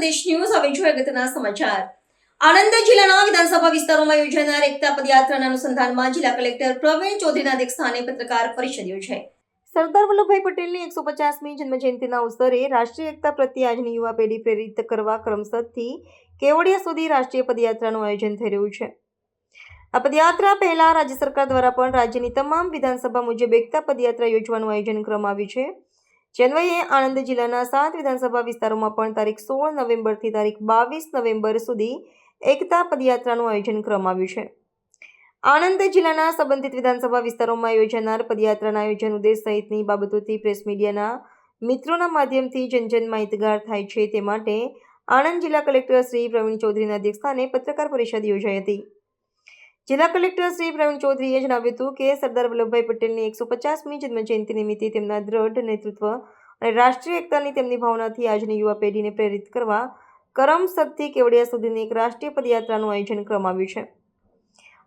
સંદેશ ન્યૂઝ. હવે જોઈએ અગત્યના સમાચાર. આણંદ જિલ્લાના વિધાનસભા વિસ્તારોમાં યોજાનાર એકતા પદયાત્રાના અનુસંધાનમાં જિલ્લા કલેક્ટર પ્રવીણ ચૌધરીના અધ્યક્ષસ્થાને પત્રકાર પરિષદ યોજાઈ. સરદાર વલ્લભભાઈ પટેલની એકસો પચાસમી જન્મજયંતિના અવસરે રાષ્ટ્રીય એકતા પ્રત્યે આજની યુવા પેઢી પ્રેરિત કરવા ક્રમસદથી કેવડિયા સુધી રાષ્ટ્રીય પદયાત્રાનું આયોજન થઈ રહ્યું છે. આ પદયાત્રા પહેલા રાજ્ય સરકાર દ્વારા પણ રાજ્યની તમામ વિધાનસભા મુજબ એકતા પદયાત્રા યોજવાનું આયોજન કરવામાં આવ્યું છે. અન્વયે આણંદ જિલ્લાના સાત વિધાનસભા વિસ્તારોમાં પણ તારીખ સોળ નવેમ્બરથી તારીખ બાવીસ નવેમ્બર સુધી એકતા પદયાત્રાનું આયોજન કરવામાં આવ્યું છે. આણંદ જિલ્લાના સંબંધિત વિધાનસભા વિસ્તારોમાં યોજાનાર પદયાત્રાના આયોજન ઉદ્દેશ સહિતની બાબતોથી પ્રેસ મીડિયાના મિત્રોના માધ્યમથી જનજન માહિતગાર થાય છે તે માટે આણંદ જિલ્લા કલેક્ટર શ્રી પ્રવીણ ચૌધરીના અધ્યક્ષસ્થાને પત્રકાર પરિષદ યોજાઈ હતી. જિલ્લા કલેક્ટર શ્રી પ્રવીણ ચૌધરીએ જણાવ્યું હતું કે સરદાર વલ્લભભાઈ પટેલની એકસો પચાસમી જન્મજયંતિ નિમિત્તે તેમના દ્રઢ નેતૃત્વ અને રાષ્ટ્રીય એકતાની તેમની ભાવનાથી આજની યુવા પેઢીને પ્રેરિત કરવા કરમસદથી કેવડિયા સુધીની એક રાષ્ટ્રીય પદયાત્રાનું આયોજન કરવામાં છે.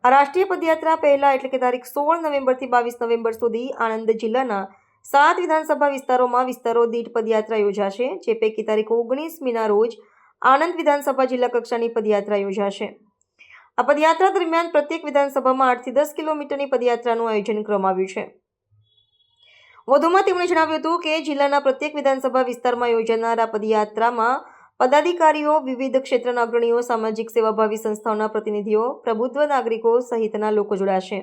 આ રાષ્ટ્રીય પદયાત્રા પહેલા એટલે કે તારીખ સોળ નવેમ્બરથી બાવીસ નવેમ્બર સુધી આણંદ જિલ્લાના સાત વિધાનસભા વિસ્તારોમાં વિસ્તારો દીઠ પદયાત્રા યોજાશે, જે પૈકી તારીખ ઓગણીસમીના રોજ આણંદ વિધાનસભા જિલ્લા કક્ષાની પદયાત્રા યોજાશે. આ પદયાત્રા દરમિયાન પ્રત્યેક વિધાનસભામાં આઠથી દસ કિલોમીટરની પદયાત્રાનું આયોજન કરવામાં આવ્યું છે. વધુમાં તેમણે જણાવ્યું હતું કે જિલ્લાના પ્રત્યેક વિધાનસભા વિસ્તારમાં યોજાનાર આ પદયાત્રામાં પદાધિકારીઓ, વિવિધ ક્ષેત્રના અગ્રણીઓ, સામાજિક સેવાભાવી સંસ્થાઓના પ્રતિનિધિઓ, પ્રબુદ્ધ નાગરિકો સહિતના લોકો જોડાશે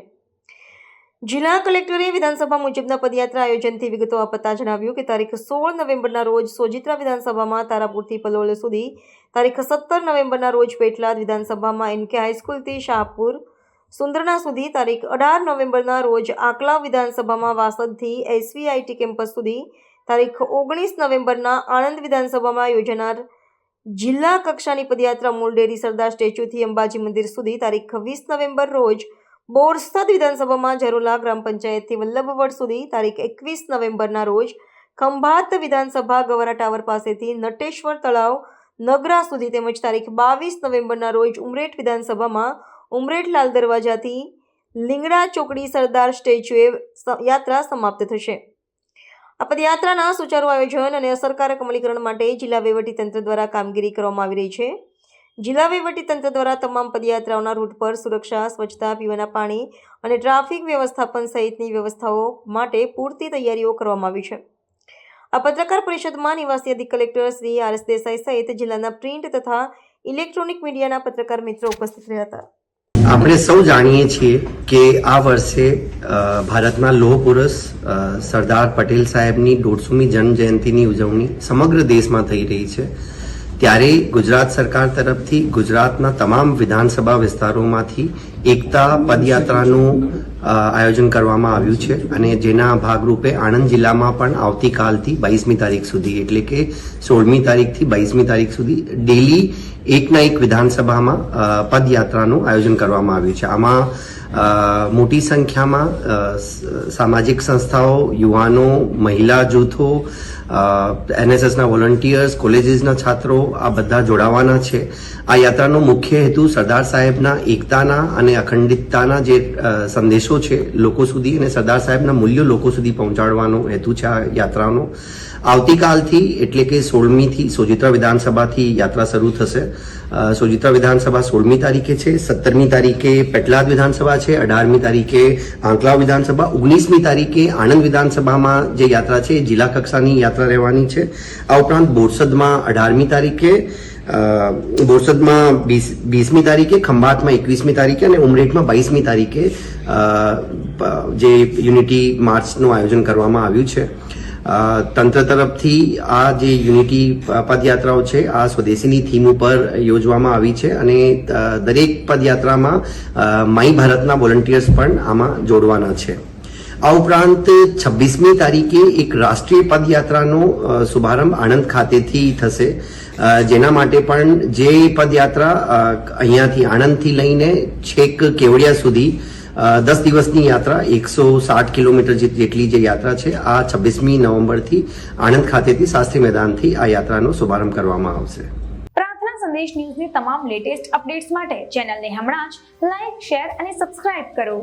જિલ્લા કલેક્ટરે વિધાનસભા મુજબના પદયાત્રા આયોજનથી વિગતો આપતા જણાવ્યું કે તારીખ સોળ નવેમ્બરના રોજ સોજિત્રા વિધાનસભામાં તારાપુરથી પલોલ સુધી તારીખ સત્તર નવેમ્બરના રોજ પેટલાદ વિધાનસભામાં એનકે હાઈસ્કૂલથી શાહપુર સુંદરણા સુધી તારીખ અઢાર નવેમ્બરના રોજ આકલા વિધાનસભામાં વાસદથી એસવીઆઈટી કેમ્પસ સુધી તારીખ ઓગણીસ નવેમ્બરના આણંદ વિધાનસભામાં યોજાનાર જિલ્લા કક્ષાની પદયાત્રા મૂળડેરી સરદાર સ્ટેચ્યુથી અંબાજી મંદિર સુધી તારીખ વીસ નવેમ્બર રોજ બોરસદ વિધાનસભામાં જરોલા ગ્રામ પંચાયતથી વલ્લભવડ સુધી તારીખ એકવીસ નવેમ્બરના રોજ ખંભાત વિધાનસભા ગવરા ટાવર પાસેથી નટેશ્વર તળાવ નગરા સુધી તેમજ તારીખ બાવીસ નવેમ્બરના રોજ ઉમરેઠ વિધાનસભામાં ઉમરેઠ લાલ દરવાજાથી લીંગડા ચોકડી સરદાર સ્ટેચ્યુએ યાત્રા સમાપ્ત થશે. આ પદયાત્રાના સુચારુ આયોજન અને અસરકારક અમલીકરણ માટે જિલ્લા વહીવટીતંત્ર દ્વારા કામગીરી કરવામાં આવી રહી છે. જિલ્લા વહીવટીતંત્ર દ્વારા તમામ પદયાત્રાઓના રૂટ પર સુરક્ષા, સ્વચ્છતા, પીવાના પાણી અને ટ્રાફિક વ્યવસ્થાપન સહિતની વ્યવસ્થાઓ માટે પૂરતી તૈયારીઓ કરવામાં આવી છે. આ પત્રકાર પરિષદમાં નિવાસી અધિક collector Shri R S Desai સહિત જિલ્લાના પ્રિન્ટ તથા ઇલેક્ટ્રોનિક મીડિયાના પત્રકાર મિત્રો ઉપસ્થિત રહ્યા હતા. આપણે સૌ જાણીએ છીએ કે આ વર્ષે ભારતના લોહ પુરુષ સરદાર પટેલ સાહેબની દોઢસોમી જન્મ જયંતિની ઉજવણી સમગ્ર દેશમાં થઈ રહી છે. ત્યારે ગુજરાત સરકાર તરફથી ગુજરાતના તમામ વિધાનસભા વિસ્તારોમાંથી એકતા પદયાત્રાનું આયોજન કરવામાં આવ્યું છે અને જેના ભાગરૂપે આણંદ જિલ્લામાં પણ આવતીકાલથી બાવીસમી તારીખ સુધી, એટલે કે સોળમી તારીખથી બાવીસમી તારીખ સુધી ડેલી એકના એક વિધાનસભામાં પદયાત્રાનું આયોજન કરવામાં આવ્યું છે. આમાં મોટી સંખ્યામાં સામાજિક સંસ્થાઓ, યુવાનો, મહિલા જૂથો એનએસએસના વોલન્ટિયર્સ, કોલેજીસના છાત્રો આ બધા જોડાવાના છે. આ યાત્રાનો મુખ્ય હેતુ સરદાર સાહેબના એકતાના અને અખંડિતતાના જે સંદેશો છે લોકો સુધી અને સરદાર સાહેબના મૂલ્યો લોકો સુધી પહોંચાડવાનો હેતુ છે આ યાત્રાનો. આવતીકાલથી એટલે કે સોળમીથી સોજિત્રા વિધાનસભાથી યાત્રા શરૂ થશે. સોજિત્રા વિધાનસભા સોળમી તારીખે છે, સત્તરમી તારીખે પેટલાદ વિધાનસભા છે, અઢારમી તારીખે આંકલાવ વિધાનસભા, ઓગણીસમી તારીખે આણંદ વિધાનસભામાં જે યાત્રા છે એ જિલ્લા કક્ષાની યાત્રા રહેવાની છે. આ ઉપરાંત બોરસદમાં અઢારમી તારીખે અ, બીસ વીસમી તારીખે ખંભાતમાં એકવીસમી તારીખે અને ઉમરેઠમાં બાવીસમી તારીખે જે યુનિટી માર્ચનું આયોજન કરવામાં આવ્યું છે. તંત્ર તરફથી આ જે યુનિટી પદયાત્રાઓ છે આ સ્વદેશીની થીમ ઉપર યોજવામાં આવી છે અને દરેક પદયાત્રામાં માઈ ભારતના વોલન્ટિયર્સ પણ આમાં જોડવાના છે. આ ઉપરાંત છવ્વીસમી તારીખે એક રાષ્ટ્રીય પદયાત્રાનો શુભારંભ આણંદ ખાતેથી થશે. જેના માટે પણ જે પદયાત્રા અહીંયાથી આણંદથી લઈને છેક કેવડિયા સુધી દસ દિવસની યાત્રા, એકસો સાઠ કિલોમીટર જેટલી જે યાત્રા છે, આ છવ્વીસમી નવેમ્બરથી આણંદ ખાતેથી શાસ્ત્રી મેદાનથી આ યાત્રાનો શુભારંભ કરવામાં આવશે. પ્રાર્થના સંદેશ ન્યૂઝની તમામ લેટેસ્ટ અપડેટ્સ માટે ચેનલને હમણાં જ લાઇક શેર અને સબસ્ક્રાઇબ કરો.